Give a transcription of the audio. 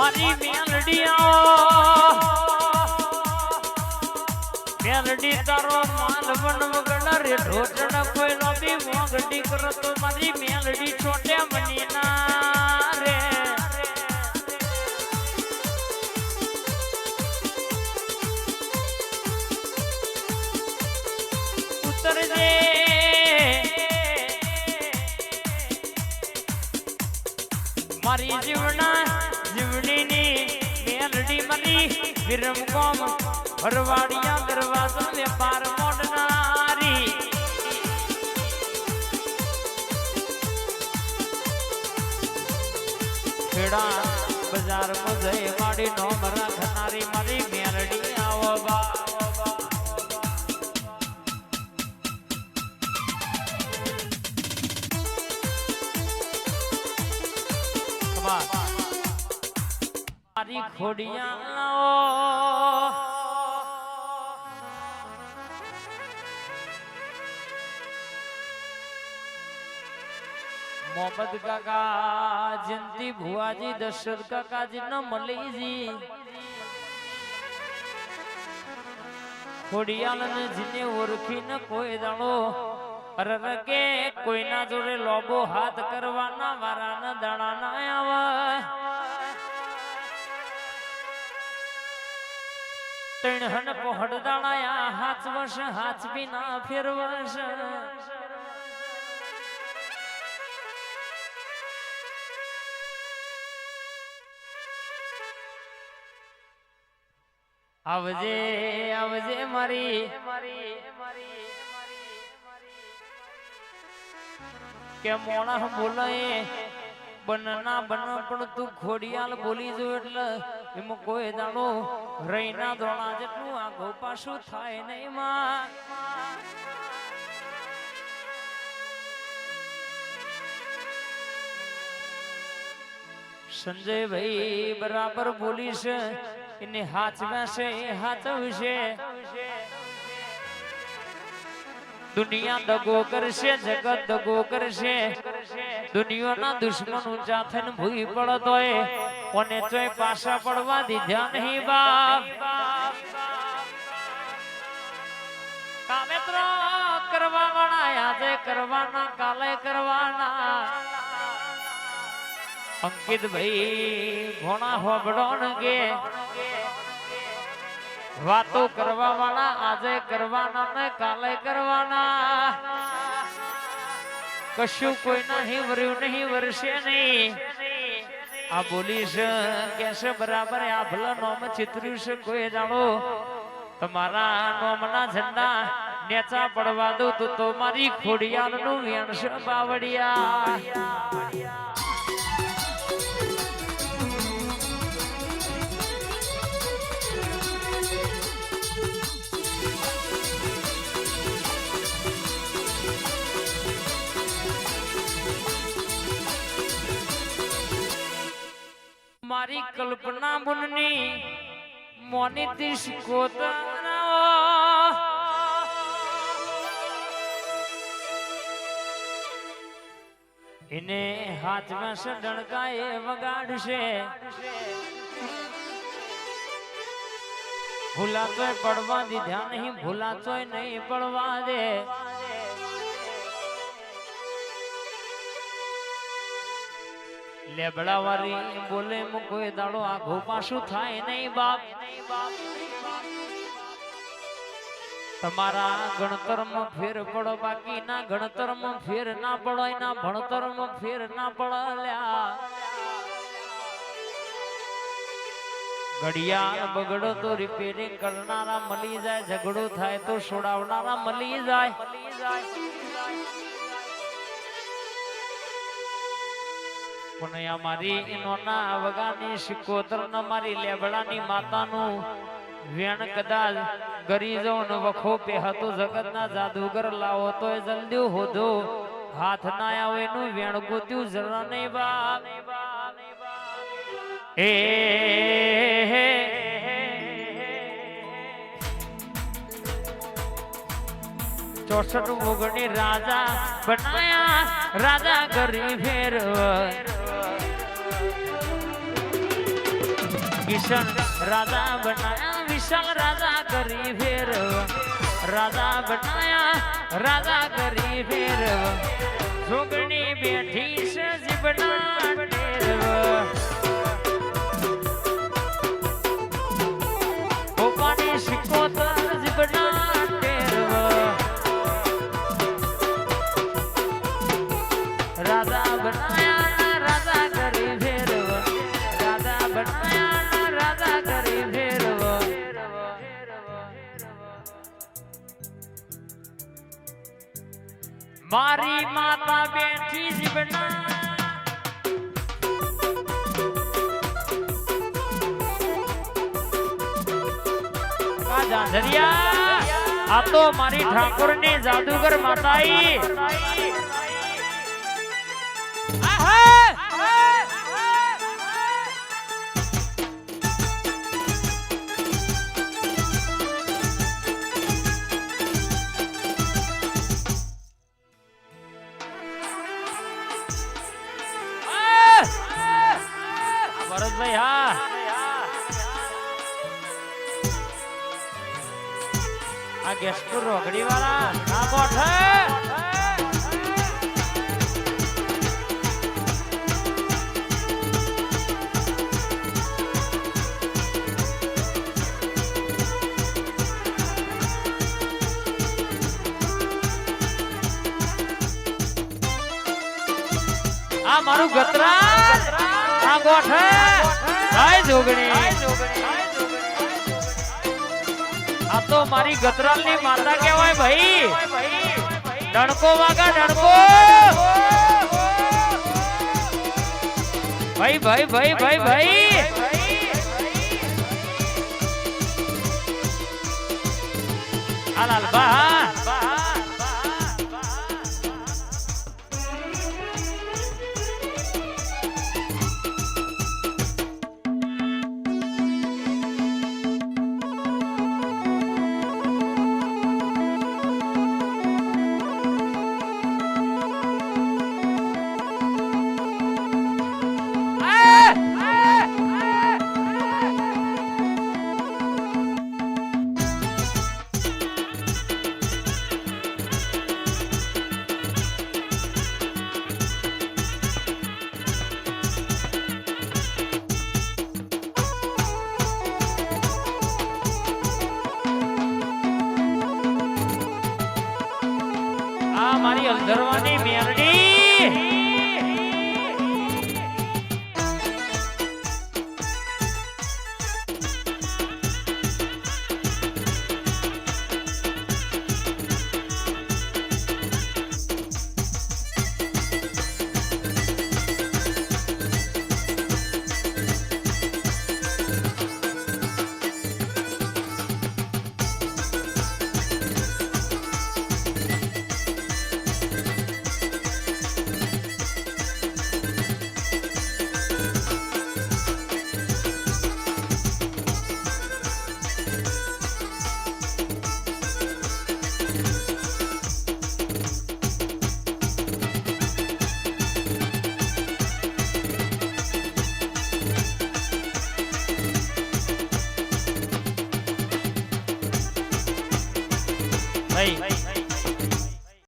મારી મેલડી મેલડી તારો માલ બન વગડ રે ઢોટણ કોઈ લોબી મોગડી કરો તો મારી મેલડી છોટે મની ના રે. ઉતરજે. મારી જીવના જીવણીની મેલડી મની, વિરમ કોમ ભરવાડિયા દરવાજો, વેપાર મોડનારી ખેડા બજારમાં જઈ માડી નોમ રાખનારી મારી મેલડી આવો બા. મારી ખોડિયા મોહમ્મદ કાકા જયંતિ ભુવાજી દશરથ કાકાજી ન મલીજી. ખોડિયાલને જીને જીને ન કોઈ દાડો અરરકે કોઈના જોડે લોબો હાથ કરવાના વારાના દાડા ના આવે. ત્રણ હન પહોડ દાણાયા, હાથ વશ, હાથ બિના ફેરવશ. આવજે આવજે મારી. કે મોણા બોલાય, બનના બન, પણ તું ખોડિયાલ બોલી જો એટલે એમાં કોઈ દાડો રહીના દોણા જેટલું આ પાછું થાય નહીં માં. સંજયભાઈ બરાબર છે, એને હાથમાં છે, એ હાચવશે દુનિયા દગો કરશે, જગત દગો કરશે. દુનિયાના દુશ્મન ઊંચા થઈને ભૂઈ પડતો હોય. કોને ચોય પાછા પડવા દીધા નહીં બાપ? કામેત્ર કરવા વાળા આજે કરવાના, કાલે કરવાના. અંકિત ભાઈ ઘોણા હોબડો કે વાતો કરવા વાળા આજે કરવાના ને કાલે કરવાના. કશું કોઈ નહીં, વર્યું નહીં, વરસે નહીં. આ બોલીશ છે બરાબર, આ ભલા નોમ ચિત્ર્યું છે, કોઈ જાણો? તમારા નોમના ઝંડા નેચા પડવા દો તો તો મારી ખોડિયાનું વેણ છે બાવડિયા મારી કલ્પના મુનની મોનિતિશ કોતરા એને હાથમાં સડણકા એ વગાડશે. ભૂલાતોય પડવા દીધા નહીં ભૂલાતોય નહીં પડવા દે. લેબડા વાળી બોલે કોઈ દાડો આઘો પાછું થાય નહીં બાપ? તમારા ગણતરમાં ફેર પડો બાકી ના ગણતરમાં ફેર ના પડો, એના ભણતરમાં ફેર ના પડ્યા ઘડિયાળ બગડો તો રિપેરિંગ કરનારા મળી જાય, ઝઘડો થાય તો છોડાવનારા મળી જાય. પણ અમારી મારી નોના વગાની શિકોતર ન મારી લેબડાની માતાનું વેણ કદાચ ગરીજો ન વખો પે હતો જગતના જાદુગર લાવો તો જલ્દી હોધો હાથ ના આવે, એનું વેણ ગોત્યું જરા નહીં બાપ. એ ચોસઠ મુગણી રાજા બનાયા, રાજા ગરી ફેરવ કિશન રાધા બનાયા વિશાલ રાધા કરી ફેરવ. રાધા બનાયા રાધા કરી ફેરવ. જોગણી બેઠી છે ટેરવ. મારી માતા બેઠી જીવના આ તો મારી ઠાકોરની જાદુગર માતાઈ. આ આ ગેસપુર રોગડી વાળા આ કોઠે આ મારું ગતરા આ ગોઠે. જય જોગણી. આ તો મારી ગતરાલની માતા કહેવાય ભાઈ. ડણકો વાગા ડણકો ભાઈ ભાઈ ભાઈ ભાઈ ભાઈ. આ લાલબા મારી મેરડી